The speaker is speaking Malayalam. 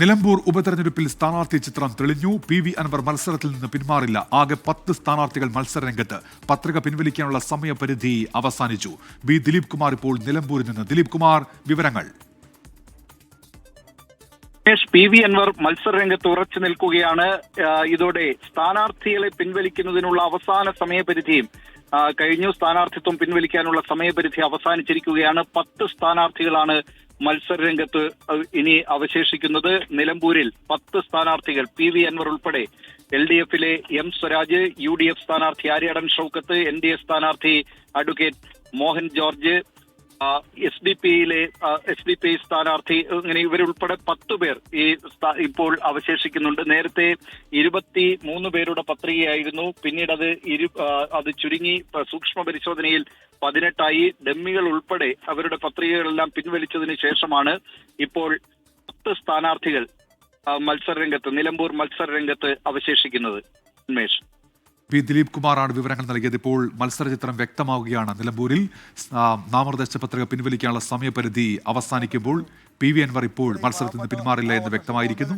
നിലമ്പൂർ ഉപതെരഞ്ഞെടുപ്പിൽ സ്ഥാനാർത്ഥി ചിത്രം തെളിഞ്ഞു. പി വി അൻവർ മത്സരത്തിൽ നിന്ന് പിന്മാറില്ല. ആകെ പത്ത് സ്ഥാനാർത്ഥികൾ മത്സരരംഗത്ത് പത്രിക പിൻവലിക്കാനുള്ള സമയപരിധി അവസാനിച്ചു. ബി ദിലീപ് കുമാർ ഇപ്പോൾ നിലമ്പൂരിൽ നിന്ന്. ദിലീപ് കുമാർ വിവരങ്ങൾ. പി വി അൻവർ മത്സരരംഗത്ത് ഉറച്ചു നിൽക്കുകയാണ്. ഇതോടെ സ്ഥാനാർത്ഥികളെ പിൻവലിക്കുന്നതിനുള്ള അവസാന സമയപരിധിയും കഴിഞ്ഞു. സ്ഥാനാർത്ഥിത്വം പിൻവലിക്കാനുള്ള സമയപരിധി അവസാനിച്ചിരിക്കുകയാണ്. പത്ത് സ്ഥാനാർത്ഥികളാണ് മത്സരരംഗത്ത് രംഗത്ത് ഇനി അവശേഷിക്കുന്നത് നിലമ്പൂരിൽ പത്ത് സ്ഥാനാർത്ഥികൾ പി വി അൻവർ ഉൾപ്പെടെ. എൽ ഡി എഫിലെ M Swaraj U D F സ്ഥാനാർത്ഥി Aryadan Shoukath N D A സ്ഥാനാർത്ഥി advocate Mohan George S D പിയിലെ എസ് ഡി പി സ്ഥാനാർത്ഥി ഇങ്ങനെ ഇവരുൾപ്പെടെ പത്ത് പേർ ഈ ഇപ്പോൾ അവശേഷിക്കുന്നുണ്ട്. നേരത്തെ ഇരുപത്തി മൂന്ന് പേരുടെ പത്രികയായിരുന്നു. പിന്നീട് അത് ഇരു അത് ചുരുങ്ങി സൂക്ഷ്മ പരിശോധനയിൽ പതിനെട്ടായി. ഡമ്മികൾ ഉൾപ്പെടെ അവരുടെ പത്രികകളെല്ലാം പിൻവലിച്ചതിന് ശേഷമാണ് ഇപ്പോൾ പത്ത് സ്ഥാനാർത്ഥികൾ മത്സര മത്സരരംഗത്ത് നിലമ്പൂർ മത്സരരംഗത്ത് അവശേഷിക്കുന്നത്. ഉന്മേഷ്. പി ദിലീപ് കുമാറാണ് വിവരങ്ങൾ നൽകിയത്. ഇപ്പോൾ മത്സരചിത്രം വ്യക്തമാവുകയാണ്. നിലമ്പൂരിൽ നാമനിർദ്ദേശ പത്രിക പിൻവലിക്കാനുള്ള സമയപരിധി അവസാനിക്കുമ്പോൾ പി വി അൻവർ ഇപ്പോൾ മത്സരത്തിൽ നിന്ന് പിന്മാറില്ല എന്ന് വ്യക്തമായിരിക്കുന്നു.